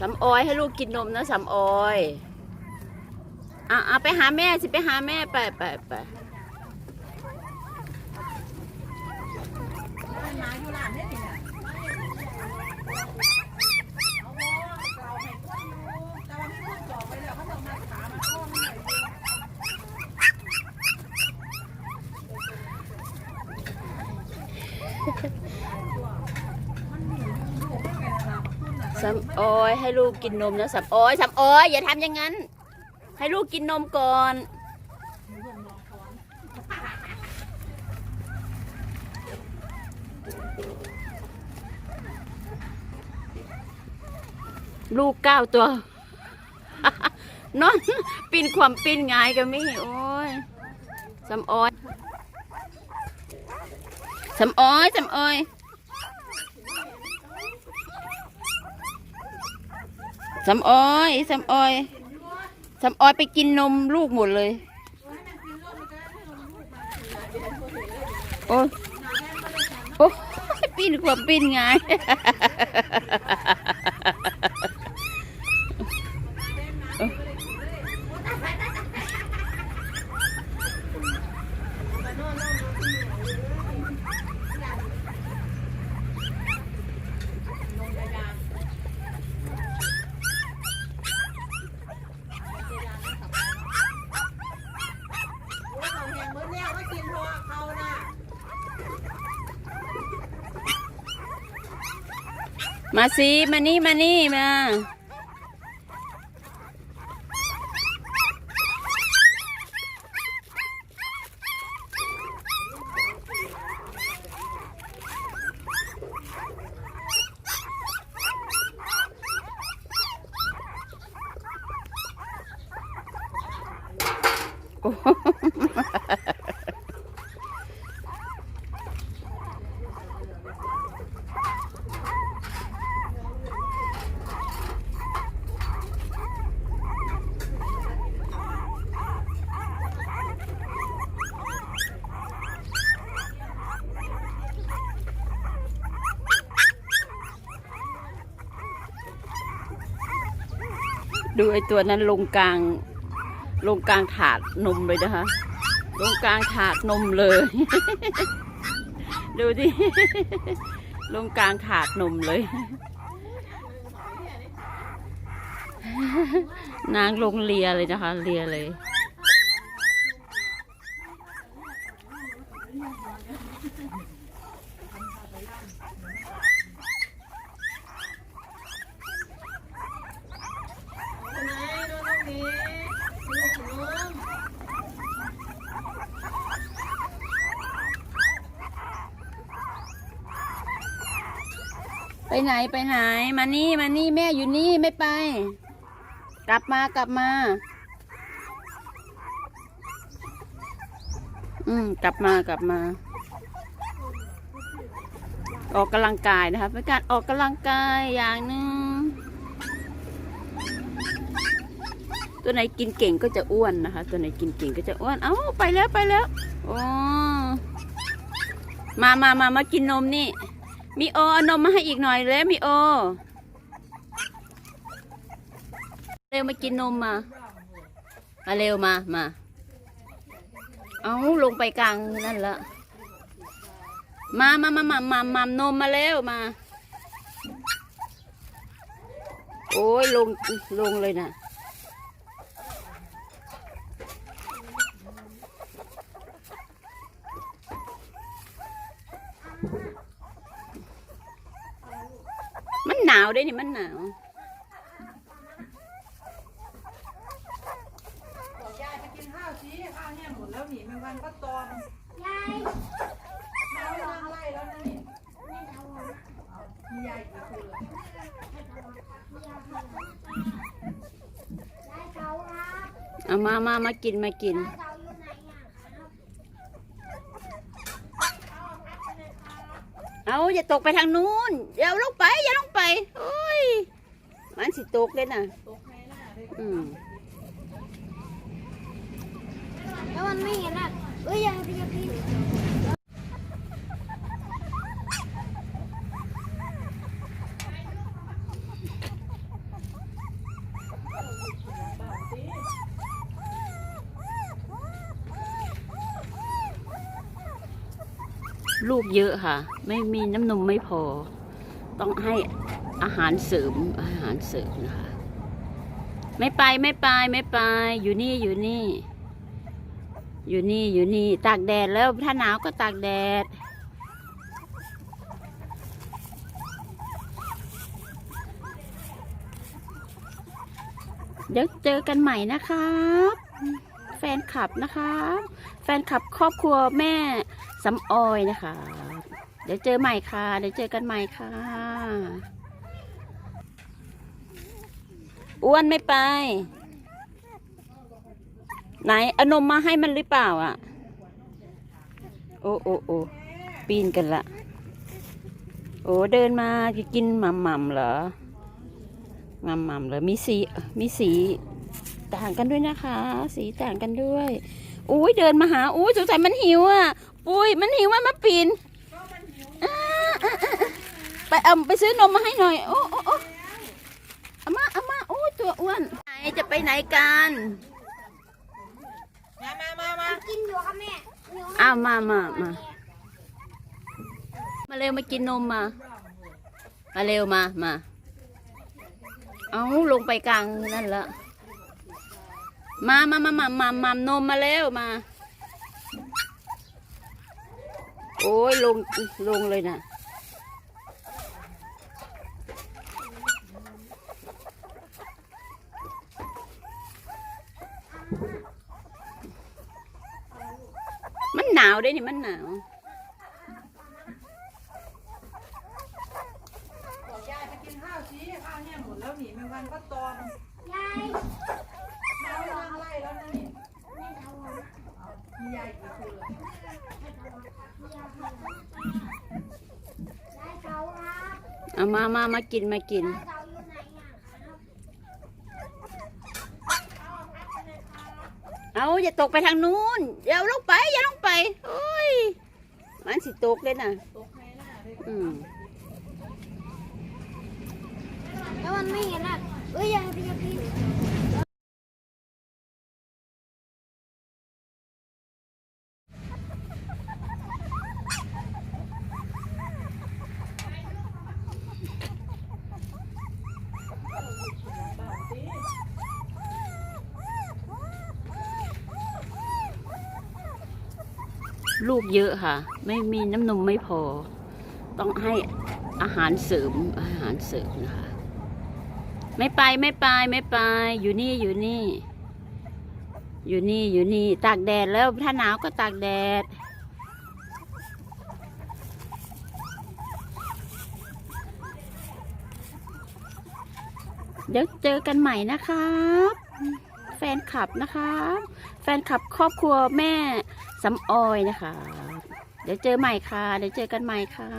สำออยให้ลูกกินนมนะสำออยอะอะไปหาแม่สิไปหาแม่ไปไปไป สำออยให้ลูกกินนมนะสำออยสำออยอย่าทำอย่างนั้น ให้ลูกกินนมก่อนลูกเก้าตัวนอนปีนความปีนงายก็มีโอ้ยสำออยสำออยสำออย สำออยสำออยสำออยไปกินนมลูกหมดเลย โอ้ยโอ้ยปีนขวามปีนไงาย เขาแหงเมื่อเนี่ยก็กินเพราะว่าเขาน่ะ มาสิมานี่มานี่มาโอ้ ดูไอตัวนั้นลงกลาง ลงกลางถาดนมเลยนะคะ ลงกลางถาดนมเลย ดูดิ ลงกลางถาดนมเลย นางลงเลียเลยนะคะ เลียเลย ไหนดูตรงนี้ลูกน้อง ไปไหนไปไหน มานี่มานี่แม่อยู่นี่ไม่ไป กลับมากลับมา อืมกลับมากลับมา ออกกำลังกายนะคะเป็นการออกกำลังกายอย่างหนึ่งตัวไหนกินเก่งก็จะอ้วนนะคะ ตัวไหนกินเก่งก็จะอ้วน เอ้าไปแล้วไปแล้วโอ้มามามามากินนมนี่ มีโอเอานมมาให้อีกหน่อยเลยมีโอ เร็วมากินนมมา มาเร็วมา มา เอาลงไปกลางนั่นละ มามามามามามานมมาเร็วมา โอ้ยลงลงเลยนะ มันหนาวด้วยนี่มันหนาวบอกยายไปกินข้าวสิข้าวแห้งหมดแล้วหนีแมงวันก็ตอมยายแมวนั่งไล่แล้วนะนี่มียายกี่คนล่ะเอามามามากินมากิน เอาอย่าตกไปทางนู้นอย่าลงไป อย่าลงไปโอ้ยมันสิตกเลยนะตกในหน้าเลยอืมแล้วมันไม่เห็นอะเอ้ยยังยังยัง ลูกเยอะค่ะ ไม่มีน้ำนมไม่พอ ต้องให้อาหารเสริมอาหารเสริมนะคะ ไม่ไปไม่ไปไม่ไป อยู่นี่อยู่นี่ อยู่นี่อยู่นี่ ตากแดดแล้วถ้าหนาวก็ตากแดดเดี๋ยวเจอกันใหม่นะครับ แฟนคลับนะครับแฟนคลับครอบครัวแม่ สำออยนะคะ เดี๋ยวเจอใหม่ค่ะ เดี๋ยวเจอกันใหม่ค่ะ อ้วนไม่ไป ไหนอนมมาให้มันหรือเปล่าอะ โอ้โอ้โอ้ปีนกันละโอ้เดินมาจะกินหม่ำหม่ำเหรอหม่ำหม่ำเหรอมีสีมีสีต่างกันด้วยนะคะ สีต่างกันด้วย อุ้ยเดินมาหาอุ้ยสงสัยมันหิวอะ ปุ้ยมันหิวว่ามาปีนอ่าอ่าอ่าไปเอาไปซื้อนมมาให้หน่อย โอ้โอ้โอ้เอามาเอามาโอ้ยตัวอ้วนไหนจะไปไหนกันมามามามากินอยู่ครับแม่อยู่อ้าวมามามามาเร็วมากินนมมา มาเร็วมามา เอาลงไปกลางนั่นละ มามามามามามา นมมาเร็วมา โอ้ยลงลงเลยนะมันหนาวเด้นี่มันหนาวบอกยายไปกินข้าวสิข้าวแห้งหมดแล้วหนีแมงวันก็ตอมวนั่งไล่แล้วนะนี่ ไม่เอาอะ มียายกี่คน ยาย เอามามามากินมากิน เอาอย่าตกไปทางนู้นอย่าลงไป อย่าลงไปโอ้ย มันสิตกเลยนะตกในหน้าเลยอืมแล้วมันไม่เห็นอะเอ้ยยายพี่พี่ ลูกเยอะค่ะ ไม่มีน้ำนมไม่พอ ต้องให้อาหารเสริมอาหารเสริมนะคะ ไม่ไปไม่ไปไม่ไป อยู่นี่อยู่นี่ อยู่นี่อยู่นี่ ตากแดดแล้วถ้าหนาวก็ตากแดดเดี๋ยวเจอกันใหม่นะครับ แฟนคลับนะครับแฟนคลับครอบครัวแม่ สำออยนะคะ เดี๋ยวเจอใหม่ค่ะ เดี๋ยวเจอกันใหม่ค่ะ